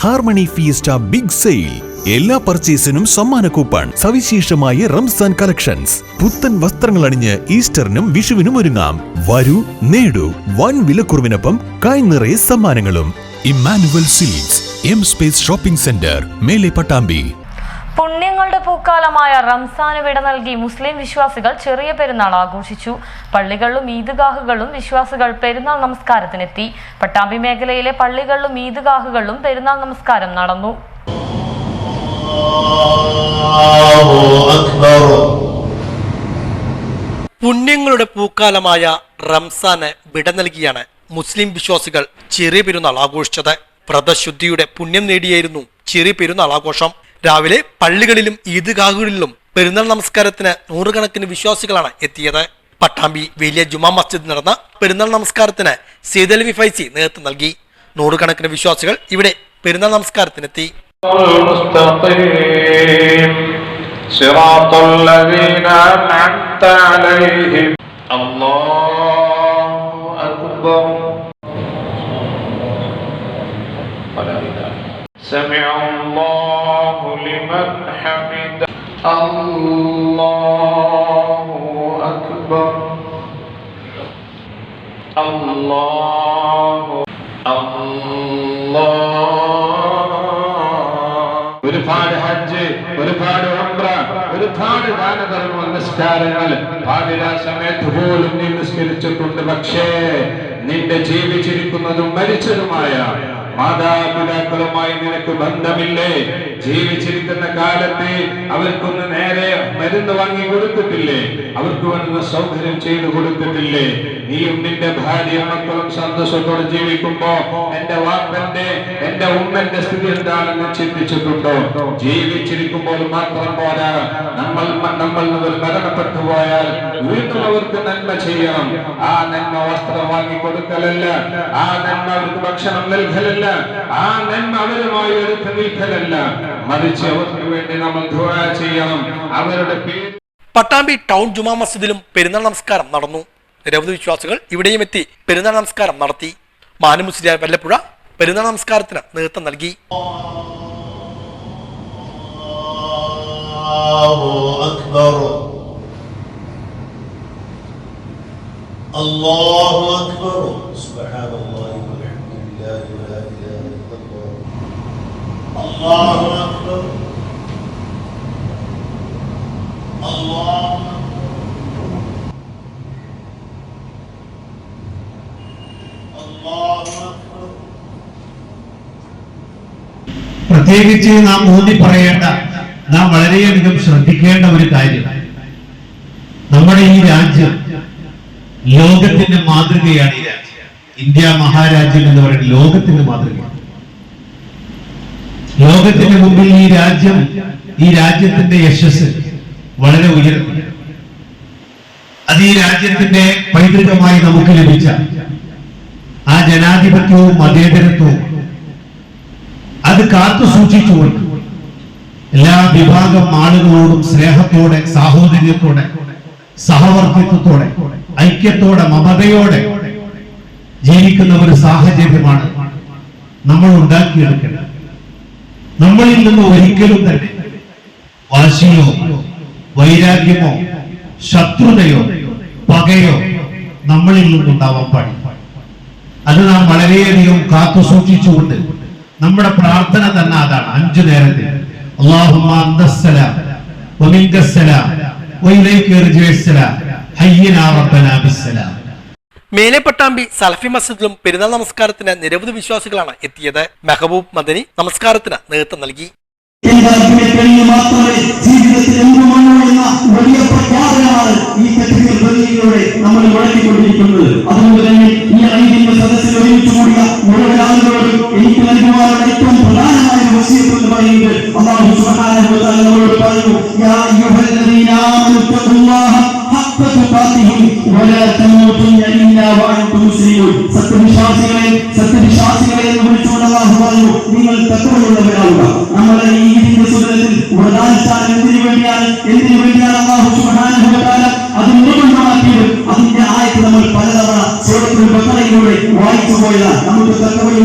Harmony fiesta big sale. എല്ലാ പർച്ചേസിനും സമ്മാന coupon സവിശേഷമായ റംസാൻ കളക്ഷൻസ്. പുത്തൻ വസ്ത്രങ്ങൾ അണിഞ്ഞ് ഈസ്റ്ററിനും വിഷുവിനും ഒരുങ്ങാം. വരൂ നേടൂ വൻ വിലക്കുറവിനൊപ്പം കായ് നിറയെ സമ്മാനങ്ങളും. Emmanuel Silks M Space shopping centre മേലെ പട്ടാമ്പി. പുണ്യങ്ങളുടെ പൂക്കാലമായ റംസാന് വിട നൽകി മുസ്ലിം വിശ്വാസികൾ ചെറിയ പെരുന്നാൾ ആഘോഷിച്ചു. പള്ളികളിലും ഈദ്ഗാഹുകളിലും വിശ്വാസികൾ പെരുന്നാൾ നമസ്കാരത്തിനെത്തി. പട്ടാമ്പി മേഖലയിലെ പള്ളികളിലും ഈദ്ഗാഹുകളിലും പെരുന്നാൾ നമസ്കാരം നടന്നു. പുണ്യങ്ങളുടെ പൂക്കാലമായ റംസാന് വിട നൽകിയാണ് മുസ്ലിം വിശ്വാസികൾ ചെറിയ പെരുന്നാൾ ആഘോഷിച്ചത്. വ്രതശുദ്ധിയുടെ പുണ്യം നേടിയായിരുന്നു ചെറിയ പെരുന്നാൾ ആഘോഷം. രാവിലെ പള്ളികളിലും ഈദ്ഗാഹുകളിലും പെരുന്നാൾ നമസ്കാരത്തിന് നൂറുകണക്കിന് വിശ്വാസികളാണ് എത്തിയത് പട്ടാമ്പി വലിയ ജുമാ മസ്ജിദ് നടന്ന പെരുന്നാൾ നമസ്കാരത്തിന് സീതൽവി ഫൈസി നേതൃത്വം നൽകി നൂറുകണക്കിന് വിശ്വാസികൾ ഇവിടെ പെരുന്നാൾ നമസ്കാരത്തിനെത്തി المستقيم صراط الله أكبر الله الله ഒരുപാട് ഹജ്ജ് ഒരുപാട് ഉംറ ഒരുപാട് ദാനധർമ്മ നിസ്കാരങ്ങൾ പാതിരാ സമയത്ത് പോലും നീ നിസ്കരിച്ചിട്ടുണ്ട് പക്ഷേ നിന്റെ ജീവിച്ചിരിക്കുന്നതും മരിച്ചതുമായ മാതാപിതാക്കളുമായി നിനക്ക് ബന്ധമില്ലേ? ജീവിച്ചിരിക്കുന്ന കാലത്ത് അവർക്കൊന്ന് നേരെ മരുന്ന് വാങ്ങി കൊടുത്തിട്ടില്ലേ? അവർക്ക് വേണ്ടുന്ന സൗകര്യം ചെയ്തു കൊടുത്തിട്ടില്ലേ? നീയും നിന്റെ ഭാര്യ മക്കളും സന്തോഷത്തോടെ ജീവിക്കുമ്പോ എന്റെ വാപ്പന്റെ എന്റെ ഉമ്മന്റെ സ്ഥിതി എന്താണെന്ന് ചിന്തിച്ചിട്ടുണ്ടോ? ജീവിച്ചിരിക്കുമ്പോൾ മാത്രം പോരാ. നമ്മൾ നമ്മൾ മരണപ്പെട്ടു പോയാൽ വീണ്ടും അവർക്ക് നന്മ ചെയ്യണം. ആ നന്മ വസ്ത്രം വാങ്ങി കൊടുക്കലല്ല. ആ നന്മ അവർക്ക് ഭക്ഷണം നൽകലല്ല. ആ നന്മ അവരുമായി ഒരു തെളിയിക്കലല്ല മറിച്ച് അവർക്ക് വേണ്ടി നമ്മൾ ദുആ ചെയ്യണം. അവരുടെ പേര് പട്ടാമ്പി ടൗൺ ജുമാ മസ്ജിദിലും പെരുന്നാൾ നമസ്കാരം നടന്നു. നിരവധി വിശ്വാസികൾ ഇവിടെയും എത്തി പെരുന്നാൾ നമസ്കാരം നടത്തി. മാനമുസ്ലിയ വല്ലപ്പുഴ പെരുന്നാൾ നമസ്കാരത്തിന് നേതൃത്വം നൽകി. അള്ളാഹു അക്ബർ. സുബ്ഹാനല്ലാഹ് الله أكبر الله الله أكبر പ്രത്യേകിച്ച് നാം ഊന്നി പറയേണ്ട നാം വളരെയധികം ശ്രദ്ധിക്കേണ്ട ഒരു കാര്യം നമ്മുടെ ഈ രാജ്യം ലോകത്തിന്റെ മാതൃകയാണ് ഈ രാജ്യം ഇന്ത്യ മഹാരാജ്യം എന്ന് പറയുന്നത് ലോകത്തിന്റെ മാതൃകയാണ് ലോകത്തിന്റെ മുമ്പിൽ ഈ രാജ്യം ഈ രാജ്യത്തിന്റെ യശസ് വളരെ ഉയർന്നു. അത് ഈ രാജ്യത്തിന്റെ പൈതൃകമായി നമുക്ക് ലഭിച്ച ആ ജനാധിപത്യവും മതേതരത്വവും അത് കാത്തു സൂക്ഷിച്ചുകൊണ്ട് എല്ലാ വിഭാഗം ആളുകളോടും സ്നേഹത്തോടെ സാഹോദര്യത്തോടെ സഹവർത്തിത്വത്തോടെ ഐക്യത്തോടെ മമതയോടെ ജീവിക്കുന്ന ഒരു സാഹചര്യമാണ് നമ്മൾ ഉണ്ടാക്കിയെടുക്കേണ്ടത്. നമ്മളിൽ നിന്ന് ഒരിക്കലും തന്നെ വാശിയോ വൈരാഗ്യമോ ശത്രുതയോ പകയോ നമ്മളിൽ നിന്നുണ്ടാവാൻ പാടില്ല. അത് നാം വളരെയധികം കാത്തു സൂക്ഷിച്ചുകൊണ്ട് നമ്മുടെ പ്രാർത്ഥന തന്നെ അതാണ്. അഞ്ചു നേരത്തെ അല്ലാഹുമ്മ അന്തസ്സലാം വമിൻകസ്സലാം വഇലൈക ഇർജിഉസ്സലാം ഹയ്യിനാ റബ്ബനാ ബിസ്സലാം മേലെ പട്ടാമ്പി സലഫി മസ്ജിദിലും പെരുന്നാൾ നമസ്കാരത്തിന് നിരവധി വിശ്വാസികളാണ് എത്തിയത്. മെഹബൂബ് മദനി നമസ്കാരത്തിന് നേതൃത്വം നൽകി. ഈ നമ്മൾ മുടക്കിക്കൊണ്ടിരിക്കുന്നത്. അതുകൊണ്ട് തന്നെ ഈ ഐതിന്റെ സദസ്സിൽ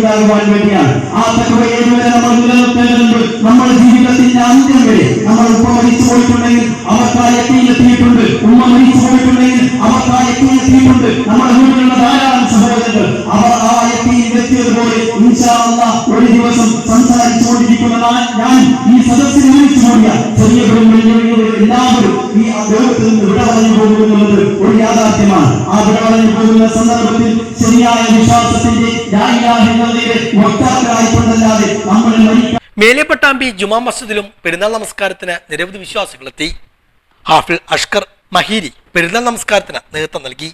ഉണ്ടാകുവാൻ വേണ്ടിയാണ്. ആ തക്കുവ ഏതുവരെ നമ്മൾ നിലനിർത്തേണ്ടതുണ്ട്? നമ്മുടെ ജീവിതത്തിന്റെ അന്ത്യം വരെ. നമ്മൾ ഉപ്പ മരിച്ചു പോയിട്ടുണ്ടെങ്കിൽ അവർക്കായ എത്തിയിട്ടുണ്ട് ഉമ്മ മരിച്ചു പോയിട്ടുണ്ടെങ്കിൽ അവർക്കായ എത്തിയിട്ടുണ്ട് നമ്മുടെ വീട്ടിലുള്ള ധാരാളം സഹോദരങ്ങൾ അവർ ഞാൻ- ഈ സദസ്സിൽ വിളിച്ചു കൂടിയ ചെറിയ പെരുമ്പള്ളിയുടെ എല്ലാവരും ഈ ലോകത്തിൽ ലോകത്ത് നിന്ന് വിട പറഞ്ഞു പോകുമെന്നുള്ളത് ഒരു യാഥാർത്ഥ്യമാണ്. ആ വിട പറഞ്ഞു പോകുന്ന സന്ദർഭത്തിൽ ശരിയായ വിശ്വാസത്തിന്റെ ന്യായങ്ങളുടെ വക്താക്കളായിക്കൊണ്ടല്ലാതെ നമ്മൾ മരിക്കാൻ മേലെ ജുമാ മസ്ജിദിലും പെരുന്നാൾ നമസ്കാരത്തിന് നിരവധി വിശ്വാസികളെത്തി. ഹാഫിൽ അഷ്കർ മഹീരി പെരുന്നാൾ നമസ്കാരത്തിന് നേതൃത്വം നൽകി.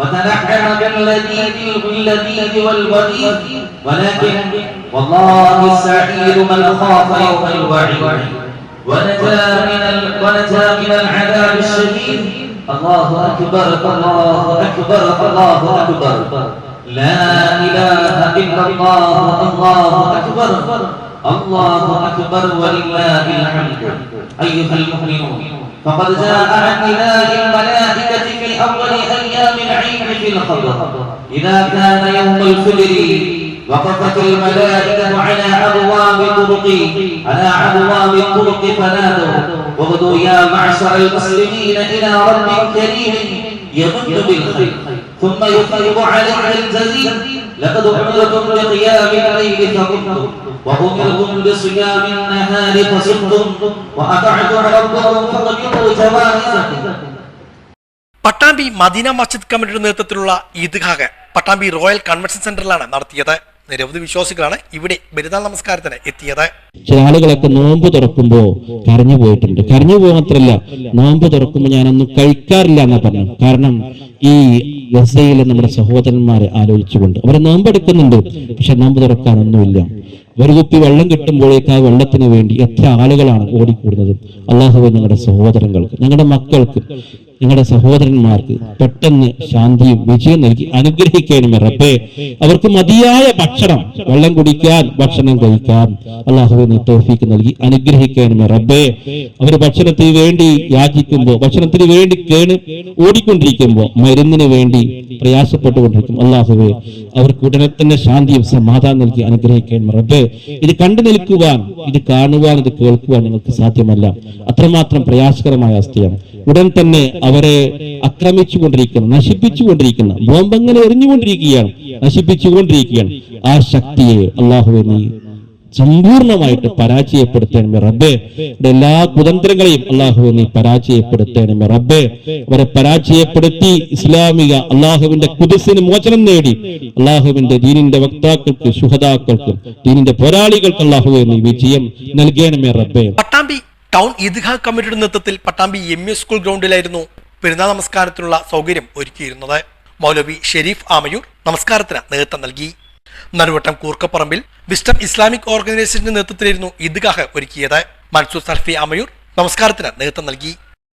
وتنعم باللذيذ باللذيذ والوديد ولكن والله السعيد من خاف يوم الوعيد. ونجا من. ونجا من العذاب الشديد. الله أكبر الله أكبر الله أكبر. لا إله إلا الله الله أكبر. الله أكبر ولله الحمد. أيها المؤمنون فقد جاء عن إله الملائكة في أول أيام العيد في الخبر إذا كان يوم الفجر وقفت الملائكة على أبواب الطرق على أبواب الطرق فنادوا وغدوا يا معشر المسلمين إلى رب كريم يمن بالخير ثم يفرض عليك الجزيل لقد أمرتم بقيام الليل فقمتم وأمرتم بصيام النهار فصمتم وأطعتم ربكم فقبلوا جوائزكم പട്ടാമ്പി മദീന മസ്ജിദ് കമ്മിറ്റിയുടെ നേതൃത്വത്തിലുള്ള ഈദ്ഗാഹ് പട്ടാമ്പി റോയൽ കൺവെൻഷൻ സെന്ററിലാണ് നടത്തിയത് നിരവധി വിശ്വാസികളാണ് ഇവിടെ പെരുന്നാൾ നമസ്കാരത്തിന് എത്തിയത്. ചില ആളുകളൊക്കെ നോമ്പ് തുറക്കുമ്പോ കരഞ്ഞു പോയിട്ടുണ്ട്. കരഞ്ഞു പോകാൻ മാത്രല്ല നോമ്പ് തുറക്കുമ്പോ ഞാനൊന്നും കഴിക്കാറില്ല എന്നാ പറഞ്ഞു. കാരണം ഈ ഗസയിലെ നമ്മുടെ സഹോദരന്മാരെ ആലോചിച്ചുകൊണ്ട് അവരെ നോമ്പെടുക്കുന്നുണ്ട് പക്ഷെ നോമ്പ് തുറക്കാനൊന്നുമില്ല. ഒരു കുപ്പി വെള്ളം കിട്ടുമ്പോഴേക്ക് ആ വെള്ളത്തിന് വേണ്ടി എത്ര ആളുകളാണ് ഓടിക്കൂടുന്നത്. അള്ളാഹു ഞങ്ങളുടെ സഹോദരങ്ങൾക്ക് ഞങ്ങളുടെ മക്കൾക്ക് ഞങ്ങളുടെ സഹോദരന്മാർക്ക് പെട്ടെന്ന് ശാന്തിയും വിജയം നൽകി അനുഗ്രഹിക്കാനും റബ്ബേ. അവർക്ക് മതിയായ ഭക്ഷണം വെള്ളം കുടിക്കാൻ ഭക്ഷണം കഴിക്കാൻ അള്ളാഹുവെ നീ തോഫീക്ക് നൽകി അനുഗ്രഹിക്കാനും റബ്ബേ. അവർ ഭക്ഷണത്തിന് വേണ്ടി യാചിക്കുമ്പോൾ ഭക്ഷണത്തിന് വേണ്ടി കേണ് ഓടിക്കൊണ്ടിരിക്കുമ്പോൾ മരുന്നിന് വേണ്ടി പ്രയാസപ്പെട്ടുകൊണ്ടിരിക്കും. അള്ളാഹുവെ അവർക്ക് ഉടനെ തന്നെ ശാന്തിയും സമാധാനം നൽകി അനുഗ്രഹിക്കാനും റബ്ബേ. ഇത് കണ്ടു നിൽക്കുവാൻ ഇത് കാണുവാൻ ഇത് കേൾക്കുവാൻ നിങ്ങൾക്ക് സാധ്യമല്ല. അത്രമാത്രം പ്രയാസകരമായ അവസ്ഥയാണ്. ഉടൻ തന്നെ അവരെ ആക്രമിച്ചുകൊണ്ടിരിക്കുന്ന നശിപ്പിച്ചുകൊണ്ടിരിക്കുന്ന ബോംബങ്ങനെ എറിഞ്ഞുകൊണ്ടിരിക്കുകയാണ് നശിപ്പിച്ചുകൊണ്ടിരിക്കുകയാണ്. ആ ശക്തിയെ അള്ളാഹുവെ നീ സമ്പൂർണമായിട്ട് പരാജയപ്പെടുത്തേണമേ റബ്ബേ. എല്ലാ കുതന്ത്രങ്ങളെയും അള്ളാഹു നീ പരാജയപ്പെടുത്തേണമേ റബ്ബേ. അവരെ പരാജയപ്പെടുത്തി ഇസ്ലാമിക അള്ളാഹുവിന്റെ കുതിസിന് മോചനം നേടി. അള്ളാഹുവിന്റെ ദീനിന്റെ വക്താക്കൾക്ക് സുഹതാക്കൾക്കും ദീനിന്റെ പോരാളികൾക്ക് അള്ളാഹുവെ നീ വിജയം നൽകേണമേ റബ്ബേ. പട്ടാമ്പി ടൗൺ ഈദ്ഗാഹ് കമ്മിറ്റിയുടെ നേതൃത്വത്തിൽ പട്ടാമ്പി എം സ്കൂൾ ഗ്രൗണ്ടിലായിരുന്നു പെരുന്നാൾ നമസ്കാരത്തിനുള്ള സൗകര്യം ഒരുക്കിയിരുന്നത് മൗലവി ഷെരീഫ് ആമയൂർ നമസ്കാരത്തിന് നേതൃത്വം നൽകി. നടുവട്ടം കൂർക്കപ്പറമ്പിൽ വിസ്റ്റം ഇസ്ലാമിക് ഓർഗനൈസേഷന്റെ നേതൃത്വത്തിലായിരുന്നു ഈദ്ഗാഹ് ഒരുക്കിയത്. മൻസൂർ സൽഫി ആമയൂർ നമസ്കാരത്തിന് നേതൃത്വം നൽകി.